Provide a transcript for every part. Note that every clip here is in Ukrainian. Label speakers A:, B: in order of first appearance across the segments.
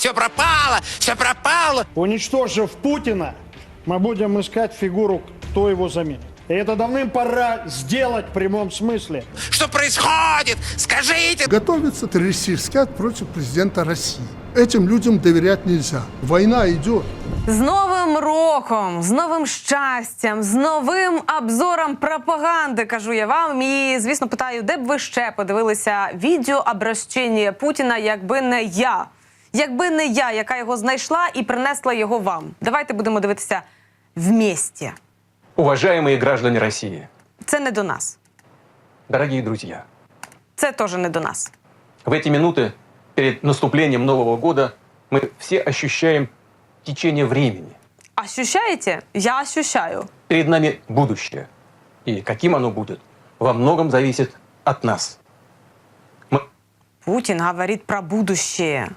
A: Все пропало, все пропало.
B: Уничтожив Путина, мы будем искать фигуру, кто его заменит. И это давным-пора сделать в прямом смысле.
A: Что происходит? Скажите.
C: Готовится террористический акт против президента России. Этим людям доверять нельзя. Война идет.
D: З новим роком, з новим щастям, з новим обзором пропаганди, кажу я вам. І звісно, питаю, де б ви ще подивилися відео обращення Путіна, якби не я, якби не я, яка його знайшла і принесла його вам. Давайте будемо дивитися вместе.
E: Уважаемые граждане России,
D: Це не до нас.
E: дорогие друзья,
D: Це теж не до нас.
E: в эти минуты перед наступлением Нового года мы все ощущаем течение времени.
D: Ощущаєте? Я ощущаю.
E: Перед нами будущее. И каким оно будет, во многом зависит от нас. Мы
D: Путин говорит про будущее.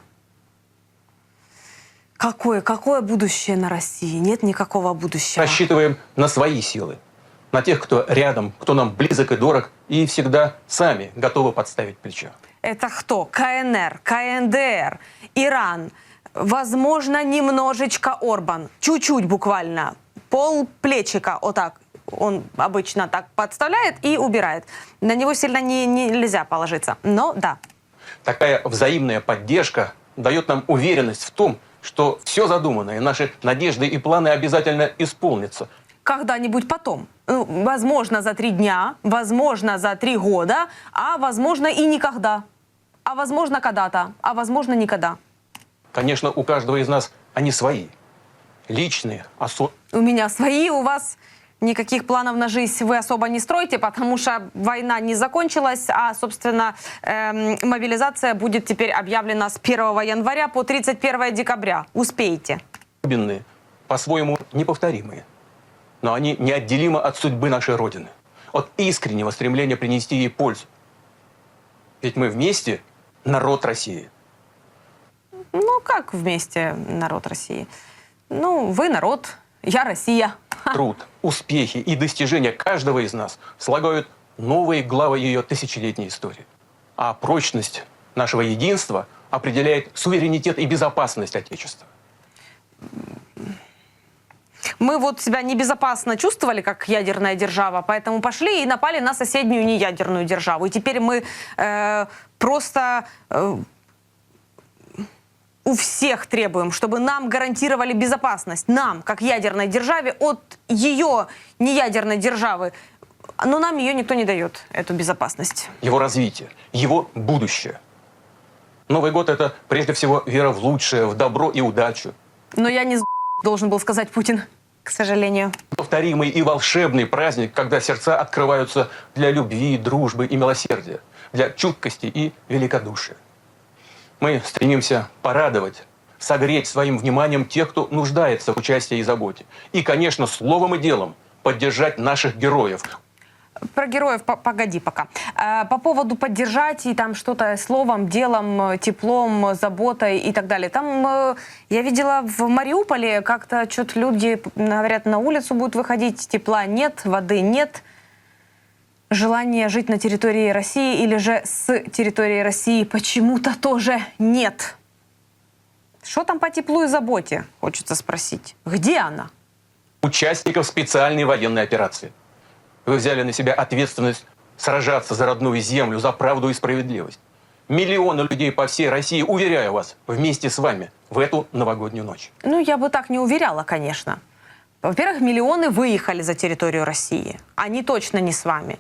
D: Какое, какое будущее на России? Нет никакого будущего.
E: рассчитываем на свои силы, на тех, кто рядом, кто нам близок и дорог, и всегда сами готовы подставить плечо.
D: Это кто? КНР, КНДР, Иран, возможно, немножечко Орбан. Чуть-чуть буквально. Пол плечика, вот так. Он обычно так подставляет и убирает. На него сильно не, нельзя положиться. Но да.
E: Такая взаимная поддержка дает нам уверенность в том, что все задуманное, наши надежды и планы обязательно исполнятся.
D: Когда-нибудь потом. Ну, возможно, за три дня, возможно, за три года, а возможно и никогда. А возможно, когда-то, а возможно, никогда.
E: Конечно, у каждого из нас они свои, личные, осо-
D: У меня свои, у вас никаких планов на жизнь вы особо не строите, потому что война не закончилась, а, собственно, эм, мобилизация будет теперь объявлена с 1 января по 31 декабря. Успеете.
E: особенные, по-своему неповторимые. Но они неотделимы от судьбы нашей Родины, от искреннего стремления принести ей пользу. Ведь мы вместе народ России.
D: Ну, как вместе народ России? Ну, вы народ, я Россия.
E: Труд, успехи и достижения каждого из нас слагают новые главы ее тысячелетней истории. А прочность нашего единства определяет суверенитет и безопасность Отечества.
D: Мы вот себя небезопасно чувствовали, как ядерная держава, поэтому пошли и напали на соседнюю неядерную державу. И теперь мы э, просто э, у всех требуем, чтобы нам гарантировали безопасность. Нам, как ядерной державе, от ее неядерной державы. Но нам ее никто не дает, эту безопасность.
E: его развитие, его будущее. Новый год – это прежде всего вера в лучшее, в добро и удачу.
D: Но я не должен был сказать Путин, к сожалению.
E: Повторимый и волшебный праздник, когда сердца открываются для любви, дружбы и милосердия, для чуткости и великодушия. Мы стремимся порадовать, согреть своим вниманием тех, кто нуждается в участии и заботе. И, конечно, словом и делом поддержать наших героев,
D: Про героев по- погоди пока. Э, По поводу поддержать и там что-то словом, делом, теплом, заботой и так далее. Там э, я видела в Мариуполе как-то что-то люди говорят на улицу будут выходить, тепла нет, воды нет. Желание жить на территории России или же с территории России почему-то тоже нет. Что там по теплу и заботе, хочется спросить. Где она?
E: участников специальной военной операции. Вы взяли на себя ответственность сражаться за родную землю, за правду и справедливость. Миллионы людей по всей России, уверяю вас, вместе с вами в эту новогоднюю ночь.
D: Ну, я бы так не уверяла, конечно. Во-первых, миллионы выехали за территорию России. Они точно не с вами.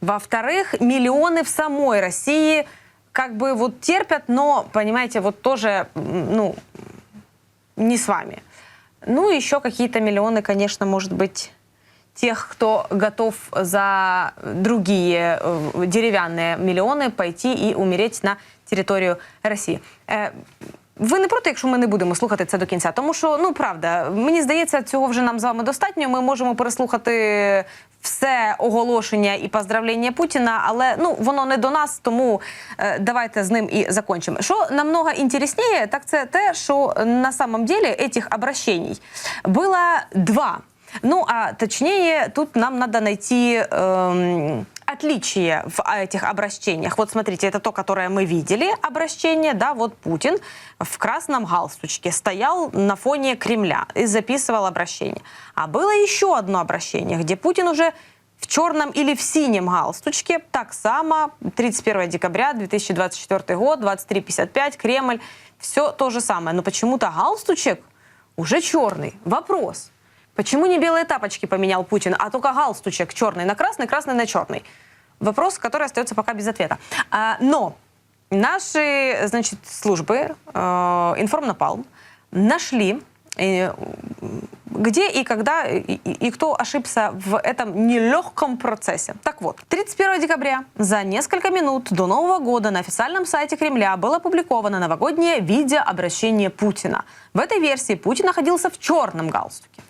D: Во-вторых, миллионы в самой России как бы вот терпят, но, понимаете, вот тоже, м, ну, не с вами. Ну, еще какие-то миллионы, конечно, может быть, тех, кто готов за другие э, деревянные мільйони пойти і умереть на територію Росії. Е, ви не проти, якщо ми не будемо слухати це до кінця, тому що ну правда, мені здається, цього вже нам з вами достатньо. Ми можемо переслухати все оголошення і поздравлення Путіна, але ну воно не до нас, тому е, давайте з ним і закончимо. Що намного інтересніше, так це те, що на самом деле этих обращений было два. Ну, а точнее, тут нам надо найти эм, отличие в этих обращениях. Вот смотрите, это то, которое мы видели, обращение, да, вот Путин в красном галстучке стоял на фоне Кремля и записывал обращение. А было еще одно обращение, где Путин уже в черном или в синем галстучке, так само, 31 декабря 2024 год, 23.55, Кремль, все то же самое. Но почему-то галстучек уже черный. Вопрос. Почему не белые тапочки поменял Путин, а только галстучек черный на красный, красный на черный? Вопрос, который остается пока без ответа. А, но наши, значит, службы, э, Информнапалм, нашли, э, где и когда и, и- кто ошибся в этом нелегком процессе. Так вот, 31 декабря за несколько минут до Нового года на официальном сайте Кремля было опубликовано новогоднее видеообращение Путина. В этой версии Путин находился в черном галстуке.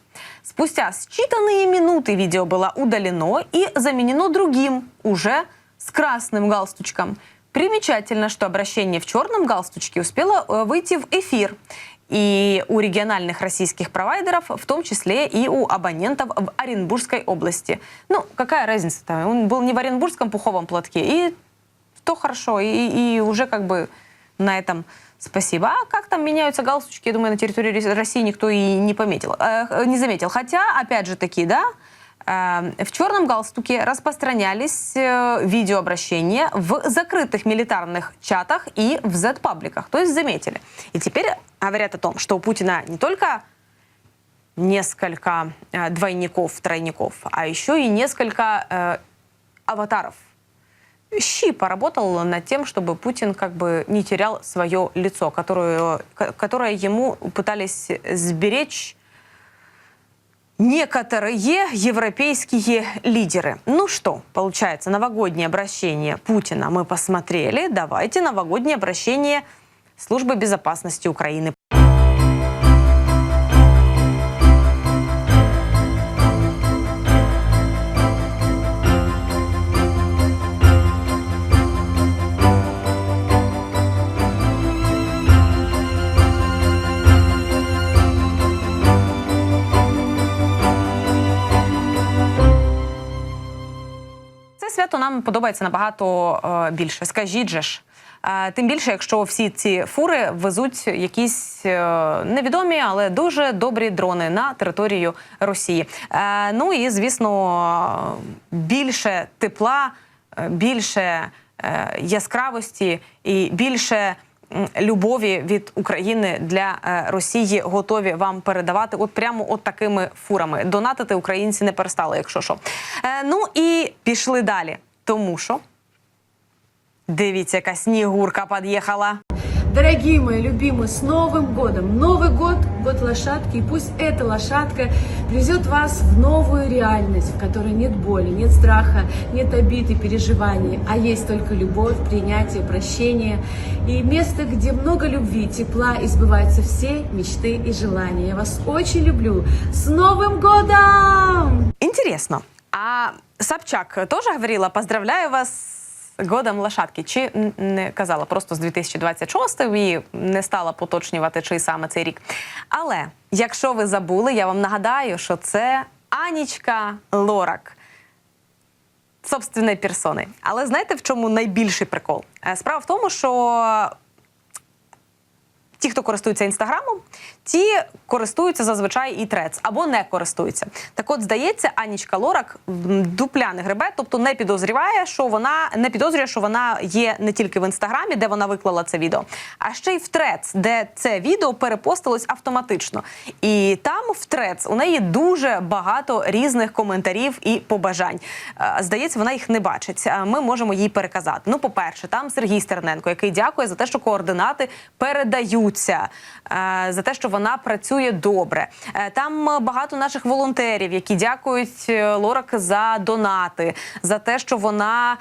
D: Спустя считанные минуты видео было удалено и заменено другим, уже с красным галстучком. Примечательно, что обращение в черном галстучке успело э, выйти в эфир. И у региональных российских провайдеров, в том числе и у абонентов в Оренбургской области. Ну, какая разница-то? Он был не в Оренбургском пуховом платке, и то хорошо, и, и уже как бы на этом спасибо. А как там меняются галстучки, я думаю, на территории Рос- России никто и не пометил, э, не заметил. Хотя, опять же таки, да, э, в черном галстуке распространялись э, видеообращения в закрытых милитарных чатах и в Z-пабликах. То есть заметили. И теперь говорят о том, что у Путина не только несколько э, двойников, тройников, а еще и несколько э, аватаров. Щи поработал над тем, чтобы Путин как бы не терял свое лицо, которое, ко- которое ему пытались сберечь некоторые европейские лидеры. Ну что, получается, новогоднее обращение Путина мы посмотрели. Давайте новогоднее обращение Службы безопасности Украины. Подобається набагато е, більше. Скажіть же ж. Е, Тим більше, якщо всі ці фури везуть якісь е, невідомі, але дуже добрі дрони на територію Росії. Ну і звісно, більше тепла, більше яскравості і більше любові від України для Росії готові вам передавати от прямо от такими фурами. Донатити українці не перестали, якщо що. Ну і пішли далі. Тому що дивіться, яка снігурка під'їхала.
F: Дорогие мои любимые, с Новым годом! Новый год – год лошадки, и пусть эта лошадка везет вас в новую реальность, в которой нет боли, нет страха, нет обид и переживаний, а есть только любовь, принятие, прощение и место, где много любви, тепла и сбываются все мечты и желания. Я вас очень люблю! С Новым годом!
D: Інтересно. А Собчак теж говорила, поздравляю вас з годом лошадки. Чи не казала просто з 2026 і не стала поточнювати, чий саме цей рік. Але якщо ви забули, я вам нагадаю, що це Анічка Лорак. Собственної персони. Але знаєте, в чому найбільший прикол? Е, Справа в тому, що ті, хто користується інстаграмом, ті користуються зазвичай і трец або не користуються. Так от, здається, Анічка Лорак м, дупля не гребе, тобто не підозріває, що вона не підозрює, що вона є не тільки в інстаграмі, де вона виклала це відео, а ще й в трец, де це відео перепостилось автоматично. І там в трец у неї дуже багато різних коментарів і побажань. Е, Здається, вона їх не бачить. Е, Ми можемо їй переказати. Ну, по-перше, там Сергій Стерненко, який дякує за те, що координати передаються, е, за те, що вона працює добре. Е, Там багато наших волонтерів, які дякують е, Лорак за донати, за те, що вона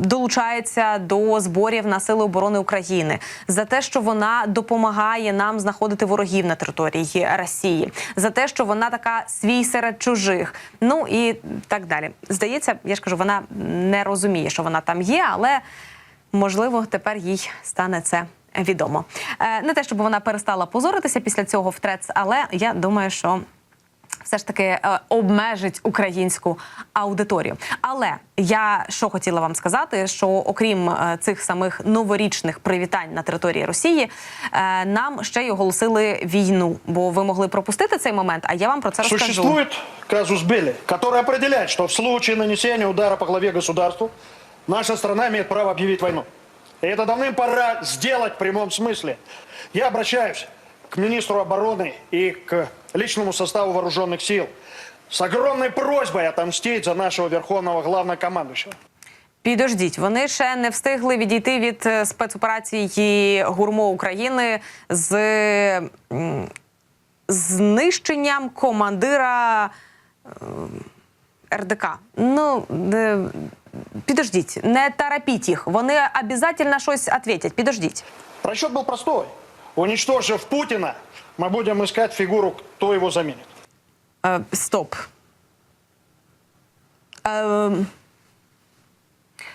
D: долучається до зборів на сили оборони України, за те, що вона допомагає нам знаходити ворогів на території Росії, за те, що вона така свій серед чужих. Ну і так далі. Здається, я ж кажу, вона не розуміє, що вона там є, але можливо тепер їй стане це. Відомо Е, не те, щоб вона перестала позоритися після цього в трец, але я думаю, що все ж таки е, обмежить українську аудиторію. Але я що хотіла вам сказати, що окрім е, цих самих новорічних привітань на території Росії, нам ще й оголосили війну, бо ви могли пропустити цей момент. А я вам про це розкажу.
B: Существует казус Белли, который определяет, что в случае нанесения удара по главе государства наша страна имеет право объявить войну. И это давным-пора сделать в прямом смысле. Я обращаюсь к министру обороны и к личному составу вооруженных сил с огромной просьбой отомстить за нашего верховного главнокомандующего.
D: Підождіть, вони ще не встигли відійти від е, спецоперації Гурмо України з м, знищенням командира е, РДК. Ну е, підождіть, не тарапіть їх. Вони обов'язково щось відповідять. Підождіть.
B: Расчет был простой. Уничтожив Путина, мы будем искать фигуру, кто его заменит.
D: Е, стоп. Е,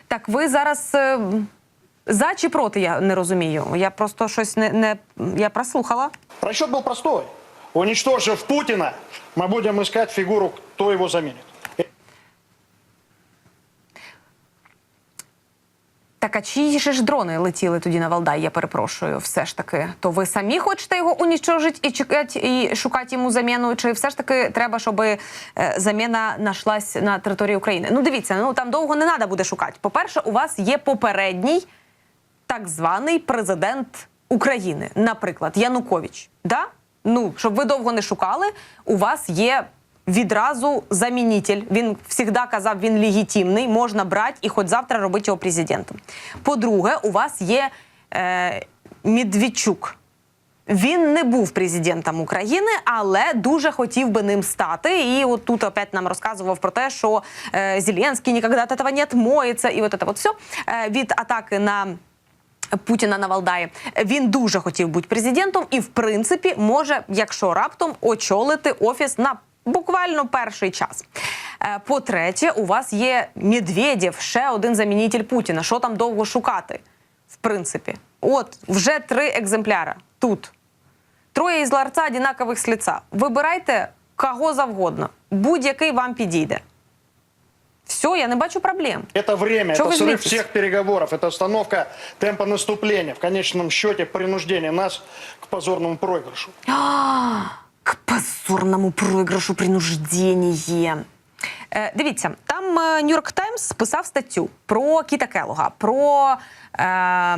D: так, ви зараз е, за чи проти, я не розумію. Я просто щось не, не я прослухала.
B: Расчет был простой. Уничтожив Путина, мы будем искать фигуру, кто его заменит.
D: Так, а чиї ж дрони летіли тоді на Валдай, я перепрошую, все ж таки. То ви самі хочете його унічтожити і чекати, і шукати йому заміну? Чи все ж таки треба, щоб е, заміна нашлась на території України? Ну, дивіться, ну там довго не треба буде шукати. По-перше, у вас є попередній так званий президент України, наприклад, Янукович. Да? Ну, щоб ви довго не шукали, у вас є відразу замінитель. Він завжди казав, він легітимний, можна брати і хоч завтра робити його президентом. По-друге, у вас є е, Медведчук. Він не був президентом України, але дуже хотів би ним стати. І от тут опять нам розказував про те, що е, Зеленський ніколи від цього не відмоється. І от це от все е, від атаки на. Путіна на Валдаї. Він дуже хотів бути президентом і, в принципі, може, якщо раптом, очолити офіс на буквально перший час. Е, По-третє, у вас є Медведєв, ще один замінитель Путіна. Що там довго шукати? В принципі, от вже три екземпляри тут. Троє із ларца одинакових з лица. Вибирайте кого завгодно, будь-який вам підійде. Все, я не бачу проблем.
B: Это время,
D: Чё
B: это
D: вы
B: срыв
D: злитесь?
B: всех переговоров, это остановка темпа наступления, в конечном счете принуждение нас к позорному проигрышу.
D: К позорному проигрышу принуждение. Е, дивіться, там Нью-Йорк Таймс писав статтю про Кіта Келога, про е,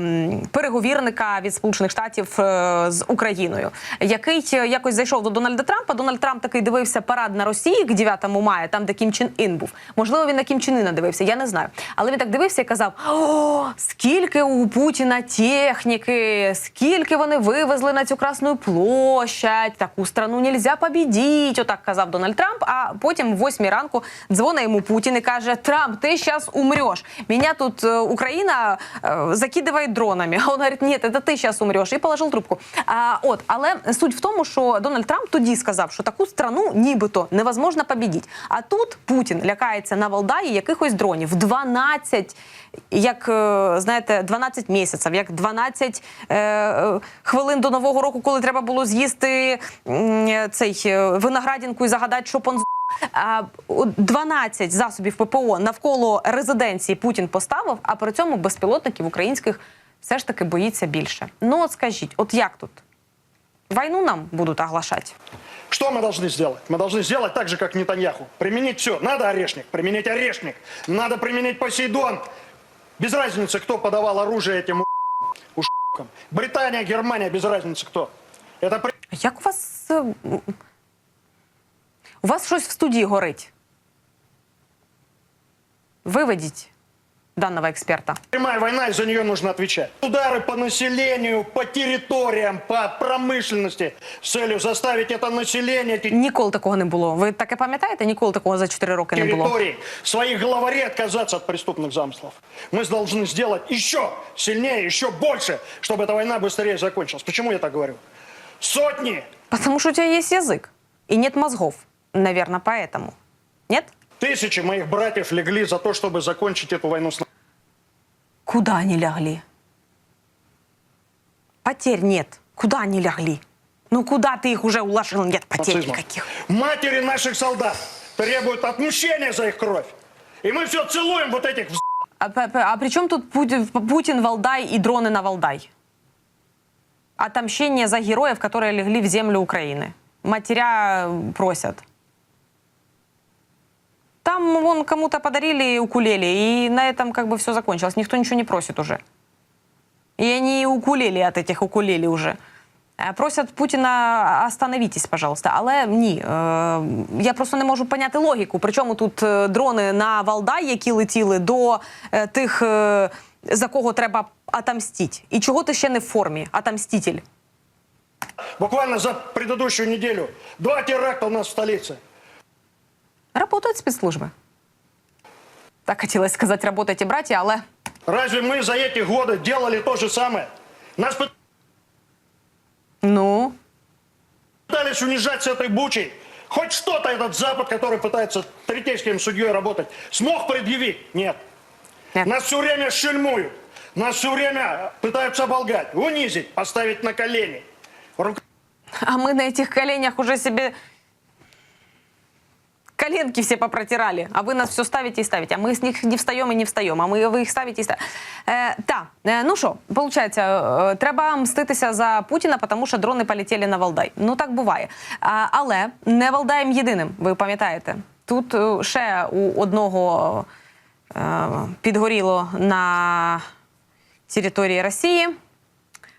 D: переговірника від Сполучених Штатів е, з Україною, який е, якось зайшов до Дональда Трампа. Дональд Трамп такий дивився парад на Росії к 9 мая, там де Кім Чен Ін був. Можливо, він на Кім Чен Іна дивився, я не знаю. Але він так дивився і казав: О, скільки у Путіна техніки, скільки вони вивезли на цю Красну площадь, таку страну нельзя побідіть. Отак казав Дональд Трамп. А потім в 8 ранку дзвонить йому Путін і каже: Трамп, ти зараз умреш. Мене тут е, Україна е, закидає дронами. А він говорить, ні, це ти зараз умреш. І положив трубку. А, от, але суть в тому, що Дональд Трамп тоді сказав, що таку страну нібито невозможно побідіть. А тут Путін лякається на Валдаї якихось дронів. 12, як е, знаєте, 12 місяців, як 12 е, хвилин до Нового року, коли треба було з'їсти цей виноградинку і загадати, щоб он з- а, от 12 засобів ППО навколо резиденції Путін поставив, а при цьому безпілотників українських все ж таки боїться більше. Ну от скажіть, от як тут? Війну нам будуть оглашати?
B: Что мы должны сделать? Мы должны сделать так же, как Нетаньяху. Применить все. Надо орешник, применить орешник. Надо применить Посейдон. Без разницы, кто подавал оружие этим ушкам. Британия, Германия, без разницы кто. Это при-
D: Як у вас. е, м, У вас щось в студії горить? Виведіть даного експерта.
B: прямая война, и за нее нужно отвечать. Удары по населению, по территориям, по промышленности с целью заставить это население, эти
D: Ніколи такого не було. Ви таке пам'ятаєте? Ніколи такого за 4 роки не було.
B: территорий, своих главарей отказаться от преступных замыслов. Мы должны сделать еще сильнее, еще больше, чтобы эта война быстрее закончилась. Почему я так говорю? Сотни,
D: Потому что у тебя есть язык и нет мозгов. Наверное, поэтому. Нет?
B: тысячи моих братьев легли за то, чтобы закончить эту войну с.
D: Куда они лягли? Потерь нет. Куда они лягли? Ну куда ты их уже уложил? Нет потерь
B: нацизма.
D: никаких.
B: Матери наших солдат требуют отмщения за их кровь. И мы все целуем вот этих вз-
D: А, п- а при чем тут Путин, Путин, Валдай и дроны на Валдай? Отомщение за героев, которые легли в землю Украины. Матеря э, просят. Там вон кому-то подарили укулеле, и на этом как бы все закончилось. Никто ничего не просит уже. И они укулеле от этих укулеле уже. Е, Просять Путіна остановітесь, пожалуйста. Але ні, е, я просто не можу поняти логіку. Причому тут е, дрони на Валдай, які летіли до е, тих, е, за кого треба отомстити. І чого ти ще не в формі? Отомститель.
B: Буквально за предыдущую неделю два теракта у нас в столице.
D: Работають спецслужби. Так хотілося сказати, работайте, браті, але
B: Разве мы за эти годы делали то же самое? Нас
D: ну.
B: пытались унижать с этой бучей. Хоть что-то этот Запад, который пытается третейским судьей работать, смог предъявить? Нет.
D: Нет.
B: Нас все время шельмуют. Нас все время пытаются оболгать, унизить, поставить на колени. Рука-
D: А мы на этих коленях уже себе коленки все попротирали. А вы нас все ставите и ставите. А мы с них не встаем и не встаем. А ми, ви їх ставите і ставите. Е, та, е, ну що, виходить, е, треба мститися за Путіна, тому що дрони полетіли на Валдай. Ну так буває. А, але не Валдаєм єдиним, ви пам'ятаєте. Тут ще у одного е, підгоріло на території Росії,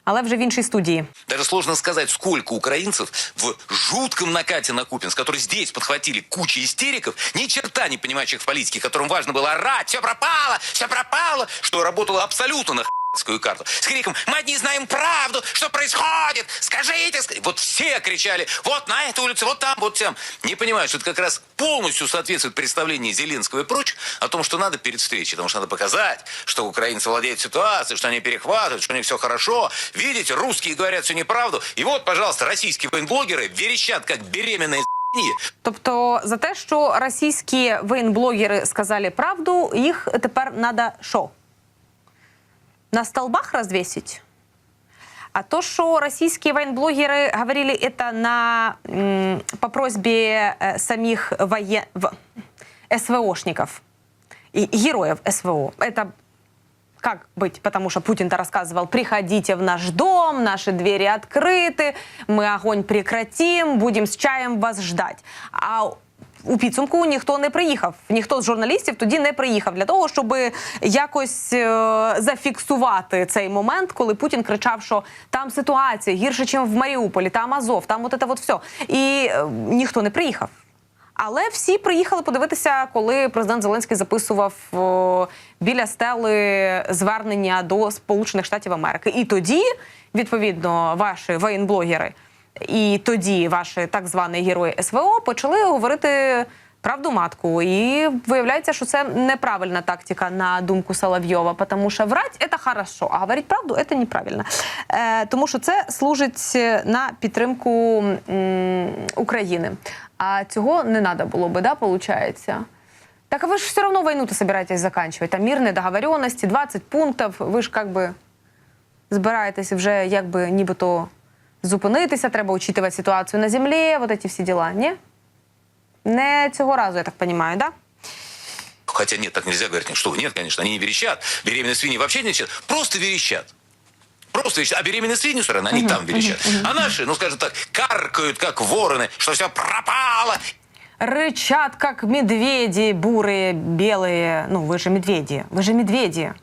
D: але вже в іншій студії.
A: Даже сложно сказать, сколько украинцев в жутком накате на Купинск, которые здесь подхватили кучу истериков, ни черта не понимающих в политике, которым важно было орать, все пропало, все пропало, что работало абсолютно на х**скую карту. С криком «Мы одни знаем правду! Что происходит? Скажите!» ск-». Вот все кричали «Вот на этой улице, вот там, вот там». Не понимают, что это как раз полностью соответствует представлению Зеленского и прочих о том, что надо перед встречей. Потому что надо показать, что украинцы владеют ситуацией, что они перехватывают, что у них все хорошо. Видите, русские говорят всю неправду. И вот, пожалуйста, российские военблогеры верещат, как беременные с***ни.
D: Тобто за те, що російські воєнблогери сказали правду, їх тепер треба що? На столбах розвісити? А то, что российские военблогеры говорили это на, по просьбе э, самих воен... СВОшников и героев СВО, это как быть? Потому что Путин-то рассказывал, приходите в наш дом, наши двери открыты, мы огонь прекратим, будем з чаєм вас ждать. А у підсумку ніхто не приїхав. Ніхто з журналістів тоді не приїхав для того, щоб якось е, зафіксувати цей момент, коли Путін кричав, що там ситуація гірше, ніж в Маріуполі, там Азов, там от це от все. І е, ніхто не приїхав. Але всі приїхали подивитися, коли президент Зеленський записував о, біля стели звернення до Сполучених Штатів Америки. І тоді, відповідно, ваші воєнблогери і тоді ваші так звані герої СВО почали говорити правду матку. І виявляється, що це неправильна тактика на думку Соловйова, тому що врать це хорошо, а говорити правду це неправильно. Е, тому що це служить на підтримку м, України. А цього не треба було би, да, получается? Так а ви ж все одно війну-то собираєтесь заканчивать. Там мирні договоренності, 20 пунктів. Ви ж как би збираєтесь вже якби нібито зупинитися, треба учитувати ситуацію на землі, вот эти всі діла, ні? Не цього разу, я так розумію, да?
A: Хотя нет, так нельзя говорить. Что вы, нет, конечно, они не верещат. Беременные свиньи вообще не верещат. Просто верещат. Просто верещат. А беременные свиньи, стороны, они там верещат. А наши, ну скажем так, каркают, как вороны, что все пропало.
D: Рычат, как медведи, бурые, белые. Ну, вы же медведи. Вы же медведи.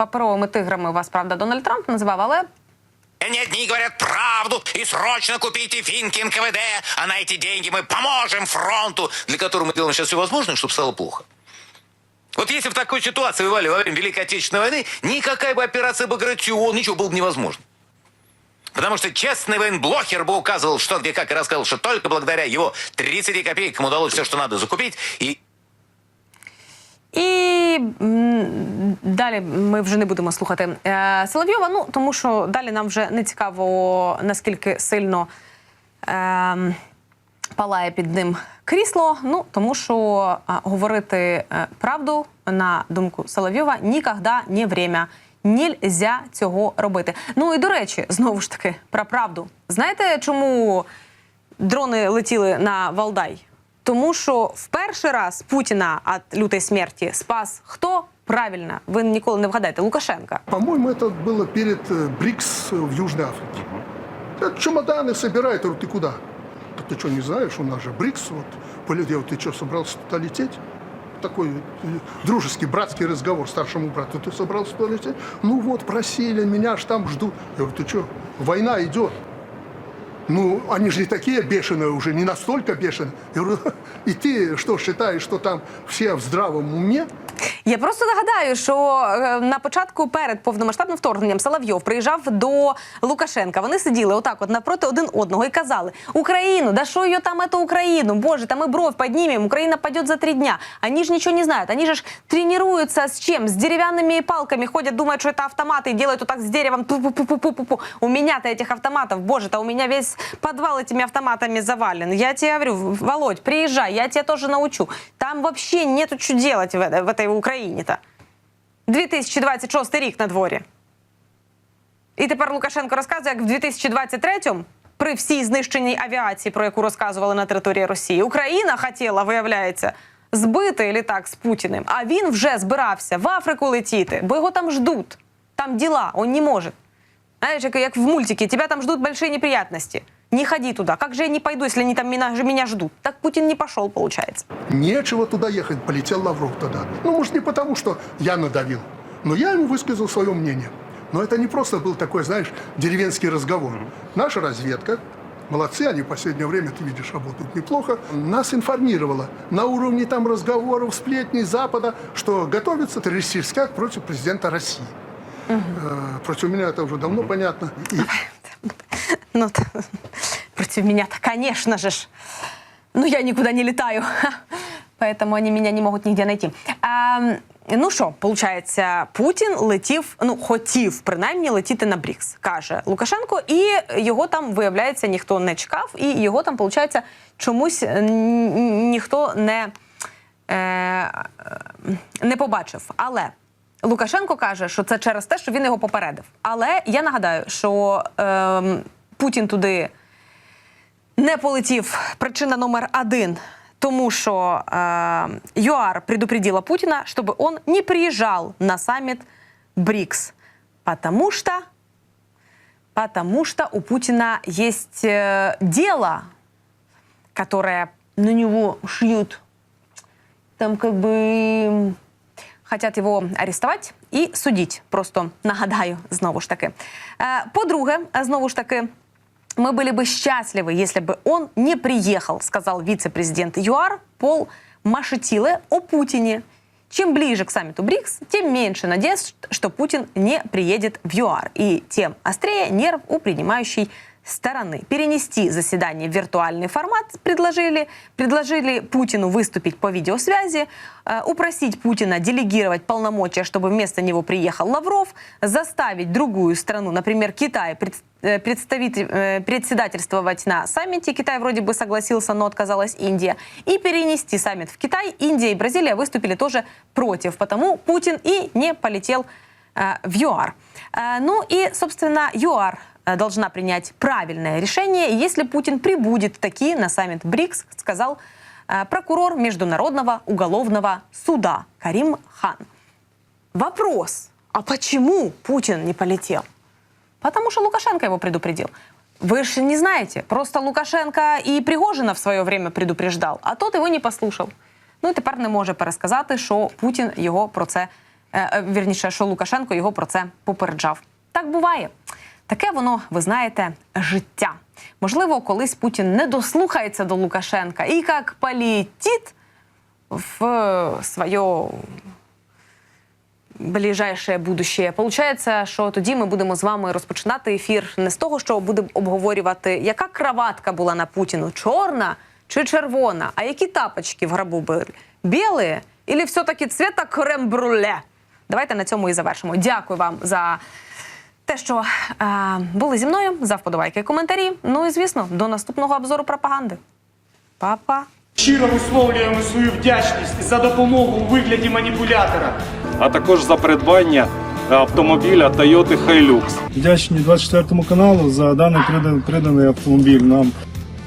D: Паперовими тиграми вас, правда, Дональд Трамп називав, але
A: Они одни говорят правду и срочно купите финки НКВД, а на эти деньги мы поможем фронту, для которого мы делаем сейчас все возможное, чтобы стало плохо. Вот если в такой ситуации воевали во время Великой Отечественной войны, никакая бы операция Багратион, ничего было бы невозможно. Потому что честный военблогер бы указывал, что где как, и рассказал, что только благодаря его 30 копейкам удалось все, что надо закупить, и
D: І далі ми вже не будемо слухати е, Соловйова. Ну тому що далі нам вже не цікаво наскільки сильно е, палає під ним крісло. Ну тому що е, говорити е, правду на думку Соловйова ніколи не время. Нільзя цього робити. Ну і до речі, знову ж таки, про правду. Знаєте, чому дрони летіли на Валдай? Тому що в перший раз Путіна від лютої смерті спас хто? Правильно, ви ніколи не вгадаєте, Лукашенка.
C: По-моему, это было перед э, БРИКС в Южной Африке. Так чемоданы собирают, я говорю, ты куда? Так ты что, не знаешь, у нас же БРИКС, вот, полет, я говорю, ты что, собрался туда лететь? Такой э, дружеский, братский разговор старшему брату. Ты собрался туда лететь? Ну вот, просили, меня ж там ждут. Я говорю, ты что, война идет. Ну, они же не такие бешеные уже, не настолько бешеные. Я говорю, и ты что, считаешь, что там все в здравом уме?
D: Я просто нагадаю, що е, на початку перед повномасштабним вторгненням Соловйов приїжджав до Лукашенка. Вони сиділи отак, от навпроти один одного, і казали: Україну, да що її там, эту Україну? Боже, там ми бровь піднімемо, Україна падет за три дня. Они же ничего не знают. Они же ж тренируются с чем? С деревянными палками ходят, думают, что это автоматы, и делают вот так с деревом. Пу-пу-пу-пу-пу-пу. У меня-то этих автоматов, боже, то у меня весь подвал этими автоматами завален. Я тебе говорю, Володь, приезжай, я тебя тоже научу. Там вообще нету что делать в, э- в Україні-то. 2026 рік на дворі. І тепер Лукашенко розказує, як в 2023-му, при всій знищеній авіації, про яку розказували на території Росії, Україна хотіла, виявляється, збити літак з Путіним. А він вже збирався в Африку летіти, бо його там ждуть. Там діла, он не може. Знаєш, як, в мультике, тебя там ждут большие неприятности. Не ходи туда. Как же я не пойду, если они там меня, же меня ждут? Так Путин не пошел, получается.
C: Нечего туда ехать, полетел Лавров тогда. Ну, может, не потому, что я надавил, но я ему высказал свое мнение. Но это не просто был такой, знаешь, деревенский разговор. Наша разведка, молодцы, они в последнее время, ты видишь, работают неплохо, нас информировала на уровне там разговоров, сплетней Запада, что готовится террористический акт против президента России. Э, Против меня это уже давно понятно. И
D: Ну, против меня-то, конечно же. ж. Ну, я никуда не летаю. Поэтому они меня не могут нигде найти. А, ну що, получається, Путін летів, ну хотів принаймні летіти на Брікс, каже Лукашенко, і його там виявляється ніхто не чекав, і його там, получається, чомусь н- ніхто не, е, не побачив. Але Лукашенко каже, що це через те, що він його попередив. Але я нагадаю, що ем, Путін туди не полетів. Причина номер один. Тому що э, ЮАР предупредила Путина, чтобы он не приезжал на саммит БРИКС. Потому что, потому что у Путина есть э, дело, которое на него шьют. Там как бы хотят его арестовать і судіть. Просто нагадаю знову ж таки. Е, По-друге, знову ж таки. Мы были бы счастливы, если бы он не приехал, сказал вице-президент ЮАР Пол Машетиле о Путине. Чем ближе к саммиту БРИКС, тем меньше надежд, что Путин не приедет в ЮАР. И тем острее нерв у принимающей стороны. Перенести заседание в виртуальный формат предложили, предложили Путину выступить по видеосвязи, э, упросить Путина делегировать полномочия, чтобы вместо него приехал Лавров, заставить другую страну, например, Китай, пред- председательствовать на саммите. Китай вроде бы согласился, но отказалась Индия. И перенести саммит в Китай. Индия и Бразилия выступили тоже против, потому Путин и не полетел э, в ЮАР. Э, Ну и, собственно, ЮАР э, должна принять правильное решение, если Путин прибудет таки на саммит БРИКС, сказал э, прокурор Международного уголовного суда Карим Хан. Вопрос, а почему Путин не полетел? Потому что Лукашенко его предупредил. Вы же не знаете, просто Лукашенко і Пригожина в своє время предупреждав, а тот його не послухав. Ну і тепер не може пересказати, що Путін його про це, е, е, вірніше, що Лукашенко його про це попереджав. Так буває. Таке воно, ви знаєте, життя. Можливо, колись Путін не дослухається до Лукашенка і як полетить в своє ближайшее будущее. Получається, що тоді ми будемо з вами розпочинати ефір не з того, що будемо обговорювати, яка краватка була на Путіну, чорна чи червона, а які тапочки в гробу були? Білі или все-таки цвета крем-бруле? Давайте на цьому і завершимо. Дякую вам за те, що е, були зі мною, за вподобайки коментарі. Ну і звісно, до наступного обзору пропаганди. Па-па!
G: Щиро висловлюємо свою вдячність за допомогу у вигляді маніпулятора.
H: а також за придбання
G: автомобіля Toyota Hilux.
H: Вдячні 24 каналу за даний придан- приданий автомобіль нам.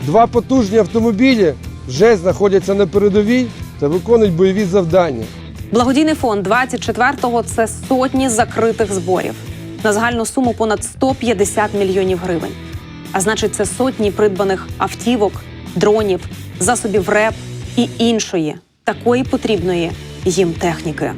I: Два потужні автомобілі вже знаходяться на передовій та виконують бойові завдання.
D: Благодійний фонд 24-го – це сотні закритих зборів на загальну суму понад 150 мільйонів гривень. А значить, це сотні придбаних автівок, дронів, засобів РЕП і іншої такої потрібної їм техніки.